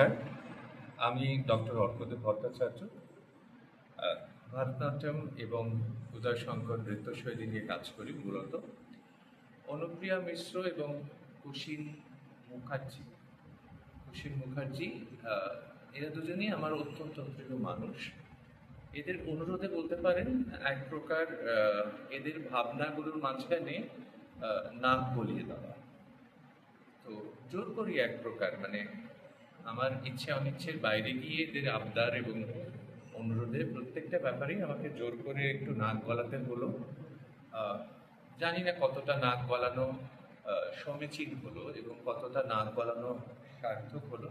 নমস্কার। আমি ডক্টর অর্কদেব ভট্টাচার্য। ভারতনাট্যম এবং উদয় শঙ্কর নৃত্যশৈলী নিয়ে কাজ করি মূলত। অনুপ্রিয়া মিশ্র এবং কুশিন মুখার্জি। কুশিন মুখার্জি এরা দুজনেই আমার অত্যন্ত প্রিয় মানুষ। এদের অনুরোধে বলতে পারেন, এক প্রকার এদের ভাবনাগুলোর মাঝখানে নাক গলিয়ে দেওয়া। তো জোর করি এক প্রকার মানে আমার ইচ্ছে অনিচ্ছের বাইরে গিয়ে এদের আবদার এবং অনুরোধে প্রত্যেকটা ব্যাপারেই আমাকে জোর করে একটু নাক গলাতে হলো। জানি না কতটা নাক গলানো সমীচীন হলো এবং কতটা নাক গলানো সার্থক হলো।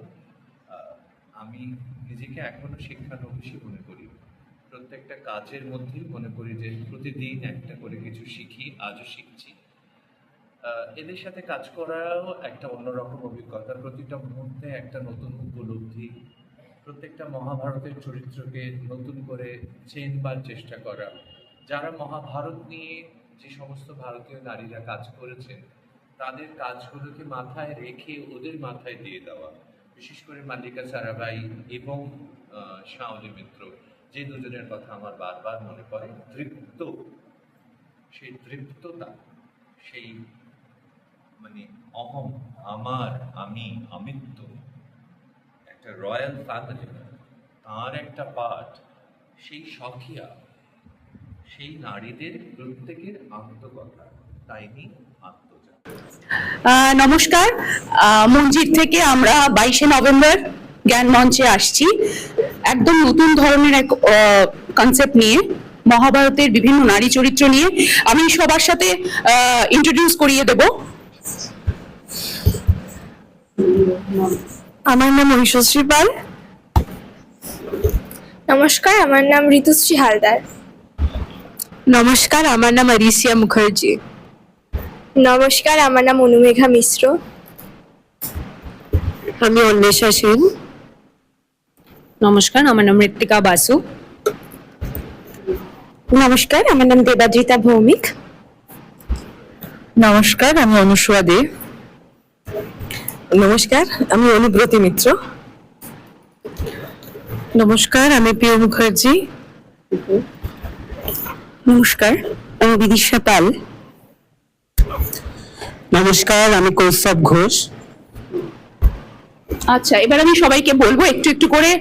আমি নিজেকে এখনও শিক্ষানবিশী মনে করি। প্রত্যেকটা কাজের মধ্যেই মনে করি যে প্রতিদিন একটা করে কিছু শিখি, আজও শিখছি। এদের সাথে কাজ করাও একটা অন্যরকম অভিজ্ঞতা প্রতিটা মুহূর্তে একটা নতুন উপলব্ধি, প্রত্যেকটা মহাভারতের চরিত্রকে নতুন করে চেনবার চেষ্টা করা। যারা মহাভারত নিয়ে যে সমস্ত ভারতীয় নারীরা কাজ করেছেন তাদের কাজগুলোকে মাথায় রেখে ওদের মাথায় দিয়ে দেওয়া। বিশেষ করে মাল্লিকা সারাবাই এবং শাওলি মিত্র, যে দুজনের কথা আমার বারবার মনে পড়ে, তৃপ্ত। সেই তৃপ্ততা, সেই মানে অহম, আমার, আমি আমিত্ব একটা রয়্যাল ফ্যামিলি, তার একটা পার্ট সেই সখিয়া, সেই নারীদের প্রত্যেকের আত্মকথা, তাই নিয়ে আত্মজা নমস্কার। মঞ্জির থেকে আমরা বাইশে নভেম্বর জ্ঞান মঞ্চে আসছি। একদম নতুন ধরনের এক কনসেপ্ট নিয়ে, মহাভারতের বিভিন্ন নারী চরিত্র নিয়ে। আমি সবার সাথে ইন্ট্রোডিউস করিয়ে দেব। আমার নাম ঐশ্বশ্রী পাল। নমস্কার আমার নাম ঋতুশ্রী হালদার। নমস্কার আমার নাম আরিসিয়া মুখার্জি। নমস্কার আমার নাম অনুমেঘা মিশ্র। আমি অন্বেষা সেন। নমস্কার আমার নাম ঋত্বিকা বাসু। নমস্কার আমার নাম দেবাদ্রিতা ভৌমিক। নমস্কার আমি অনুসুয়া দে। নমস্কার, আমি অনুব্রতি মিত্র। নমস্কার, আমি প্রিয় মুখার্জি। নমস্কার, আমি বিদিশা পাল। নমস্কার, আমি কৌশব ঘোষ। আচ্ছা এবার আমি সবাইকে বলব একটু একটু করে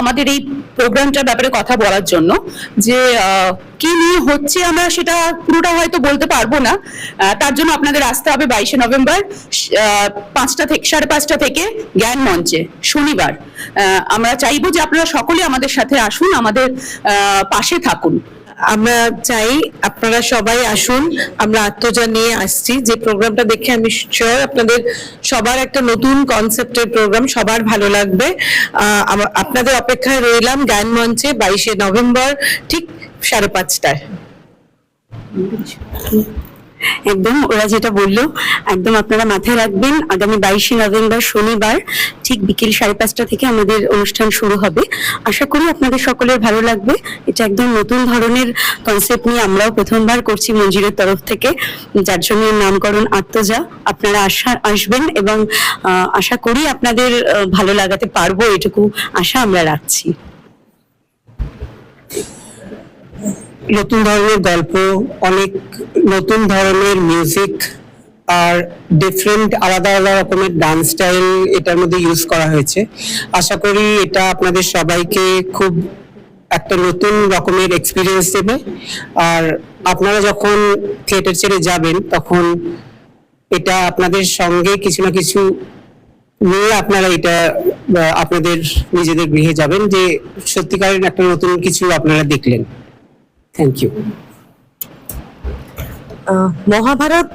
আমাদের এই প্রোগ্রামটার ব্যাপারে কথা বলার জন্য যে কি নিয়ে হচ্ছে আমরা সেটা পুরোটা হয়তো বলতে পারব না। তার জন্য আপনাদের আসতে হবে বাইশে নভেম্বর পাঁচটা থেকে, সাড়ে পাঁচটা থেকে জ্ঞান মঞ্চে, শনিবার। আমরা চাইব যে আপনারা সকলে আমাদের সাথে আসুন, আমাদের পাশে থাকুন। আমরা চাই আপনারা সবাই আসুন, আমরা আত্মজা নিয়ে আসছি। যে প্রোগ্রামটা দেখে আমি শিওর আপনাদের সবার একটা নতুন কনসেপ্টের প্রোগ্রাম সবার ভালো লাগবে। আপনাদের অপেক্ষায় রইলাম গান মঞ্চে বাইশে নভেম্বর, ঠিক সাড়ে পাঁচটায়। একদম, ওরা যেটা বলল, একদম আপনারা মাথায় রাখবেন, আগামী বাইশে নভেম্বর শনিবার, ঠিক বিকেল সাড়ে পাঁচটা থেকে আমাদের অনুষ্ঠান শুরু হবে। আশা করি আপনাদের সকলের ভালো লাগবে। এটা একদম নতুন ধরনের কনসেপ্ট নিয়ে আমরাও প্রথমবার করছি মঞ্জিরের তরফ থেকে। যার জন্য নামকরণ আত্মজা। আপনারা আসা আসবেন এবং আশা করি আপনাদের ভালো লাগাতে পারব, এটুকু আশা আমরা রাখছি। নতুন ধরনের গল্প, অনেক নতুন ধরনের মিউজিক আর ডিফারেন্ট আলাদা আলাদা রকমের ডান্স স্টাইল এটার মধ্যে ইউজ করা হয়েছে। আশা করি এটা আপনাদের সবাইকে খুব একটা নতুন রকমের এক্সপিরিয়েন্স দেবে। আর আপনারা যখন থিয়েটার ছেড়ে যাবেন, তখন এটা আপনাদের সঙ্গে কিছু না কিছু নিয়ে আপনারা এটা আপনাদের নিজেদের গৃহে যাবেন যে সত্যিকারের একটা নতুন কিছু আপনারা দেখলেন। থ্যাংক ইউ আহ, মহাভারত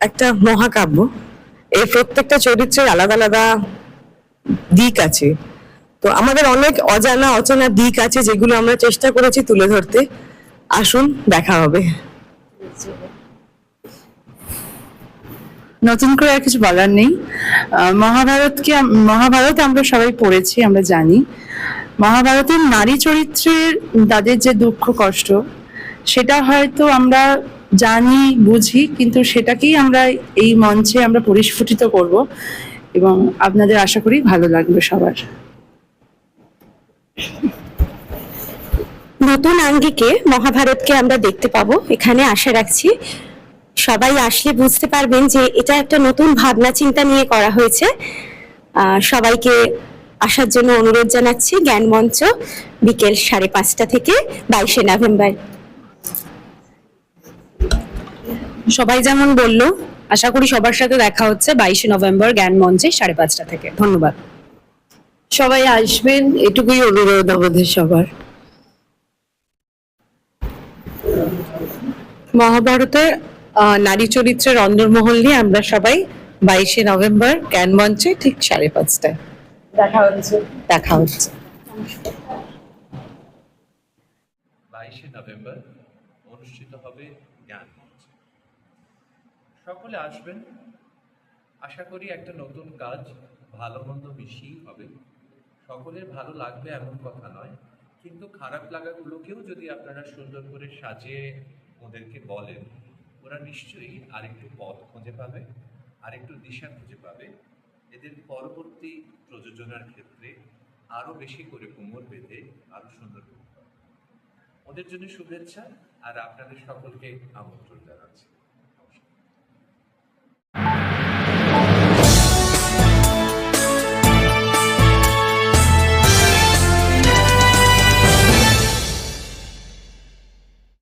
একটা মহাকাব্য। এর প্রত্যেকটা চরিত্রের আলাদা আলাদা দিক আছে। তো আমাদের অনেক অজানা অচেনা দিক আছে যেগুলো আমরা চেষ্টা করেছি তুলে ধরতে। আসুন দেখা হবে। নতুন করে আর কিছু বলার নেই। আহ, মহাভারতকে মহাভারত আমরা সবাই পড়েছি আমরা জানি। মহাভারতের নারী চরিত্রের তাদের যে দুঃখ, কষ্ট, সেটা হয়তো আমরা জানি, বুঝি, কিন্তু সেটাকেই আমরা এই মঞ্চে আমরা পরিস্ফুটিত করব এবং আপনাদের আশা করি ভালো লাগবে সবার। নতুন আঙ্গিকে মহাভারতকে আমরা দেখতে পাবো। এখানে আশা রাখছি সবাই আসলে বুঝতে পারবেন যে এটা একটা নতুন ভাবনা চিন্তা নিয়ে করা হয়েছে। সবাইকে আসার জন্য অনুরোধ জানাচ্ছি জ্ঞান মঞ্চ বিকেল সাড়ে পাঁচটা থেকে বাইশে নভেম্বর। সবাই যেমন বলল আশা করি সবার সাথে দেখা হচ্ছে বাইশে নভেম্বর জ্ঞান মঞ্চে সাড়ে পাঁচটা থেকে। ধন্যবাদ। সবাই আসবেন এটুকুই অনুরোধ আমাদের সবার। মহাভারতের আহ, নারী চরিত্রের অন্দরমহল নিয়ে আমরা সবাই বাইশে নভেম্বর জ্ঞান মঞ্চে ঠিক সাড়ে পাঁচটায়। দেখা হচ্ছে। দেখা হচ্ছে। বাইশে নভেম্বর অনুষ্ঠিত হবে জ্ঞান সকলে আসবেন। আশা করি একটা নতুন কাজ ভালো মন্দ হবে। সকলের ভালো লাগবে এমন কথা নয় কিন্তু খারাপ লাগাগুলোকেও যদি আপনারা সুন্দর করে সাজিয়ে ওদেরকে বলেন ওরা নিশ্চয়ই আরেকটু পথ খুঁজে পাবে আরেকটু দিশা খুঁজে পাবে। এদের পরবর্তী প্রযোজনার ক্ষেত্রে আরও বেশি করে কোমর বেঁধে আরও সুন্দর ওদের জন্য শুভেচ্ছা, আর আপনাদের সকলকে আমন্ত্রণ জানাচ্ছি।